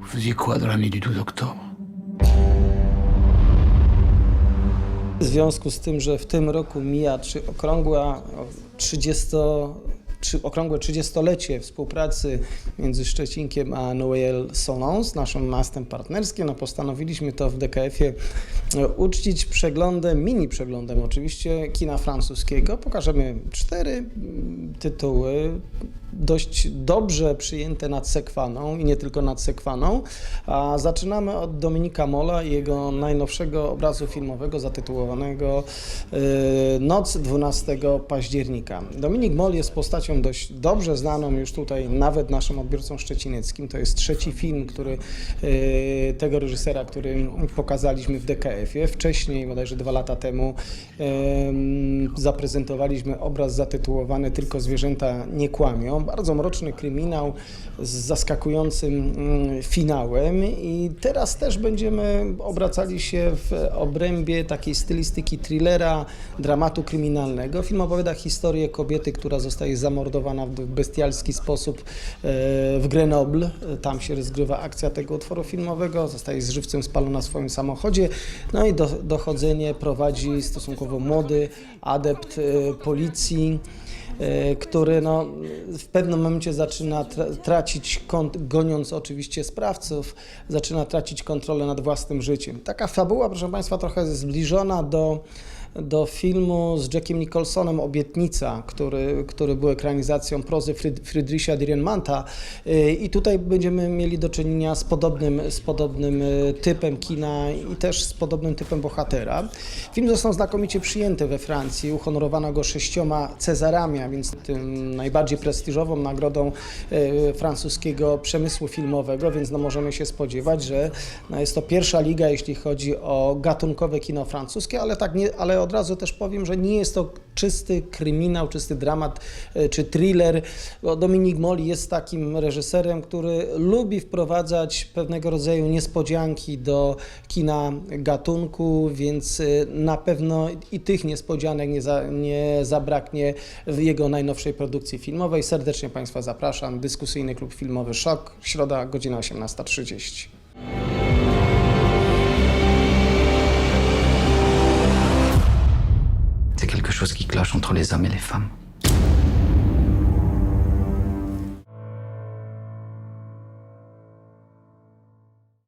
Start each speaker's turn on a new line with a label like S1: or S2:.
S1: Vous faisiez quoi dans la nuit du 12 octobre?
S2: W związku z tym, że w tym roku mija trzy okrągła 30, trzy, okrągłe 30-lecie współpracy między Szczecinkiem a Noël Solons, naszym miastem partnerskim, no postanowiliśmy to w DKF-ie e, uczcić przeglądem, mini przeglądem oczywiście kina francuskiego. Pokażemy cztery mm, tytuły, dość dobrze przyjęte nad Sekwaną i nie tylko nad Sekwaną. A zaczynamy od Dominika Mola i jego najnowszego obrazu filmowego zatytułowanego y, Noc 12 października. Dominik Mol jest postacią dość dobrze znaną już tutaj nawet naszym odbiorcom szczecineckim. To jest trzeci film, który y, tego reżysera, który pokazaliśmy w DKF-ie. Wcześniej, bodajże dwa lata temu, em, zaprezentowaliśmy obraz zatytułowany Tylko zwierzęta nie kłamią. Bardzo mroczny kryminał z zaskakującym mm, finałem i teraz też będziemy obracali się w obrębie takiej stylistyki thrillera, dramatu kryminalnego. Film opowiada historię kobiety, która zostaje zamordowana w bestialski sposób e, w Grenoble. Tam się rozgrywa akcja tego utworu filmowego. Zostaje z żywcem spalona w swoim samochodzie. No i do, dochodzenie prowadzi stosunkowo młody adept e, policji e, który no, w pewnym momencie zaczyna tra- tracić, goniąc oczywiście sprawców, zaczyna tracić kontrolę nad własnym życiem. Taka fabuła, proszę Państwa, trochę zbliżona do, do filmu z Jackiem Nicholsonem Obietnica, który, który był ekranizacją prozy Friedricha Dirienmanta Y, i tutaj będziemy mieli do czynienia z podobnym, z podobnym y, typem kina i też z podobnym typem bohatera. Film został znakomicie przyjęty we Francji, uhonorowano go sześcioma Cezarami, a więc tym najbardziej prestiżową nagrodą y, francuskiego przemysłu filmowego, więc no możemy się spodziewać, że no jest to pierwsza liga, jeśli chodzi o gatunkowe kino francuskie, ale tak nie, ale od razu też powiem, że nie jest to czysty kryminał, czysty dramat e, czy thriller. Dominik Moli jest takim reżyserem, który lubi wprowadzać pewnego rodzaju niespodzianki do kina gatunku, więc e, na pewno i tych niespodzianek nie, za, nie zabraknie w jego najnowszej produkcji filmowej. Serdecznie Państwa zapraszam. Dyskusyjny klub filmowy Szok, środa, godzina 18.30.
S1: entre les hommes et les femmes.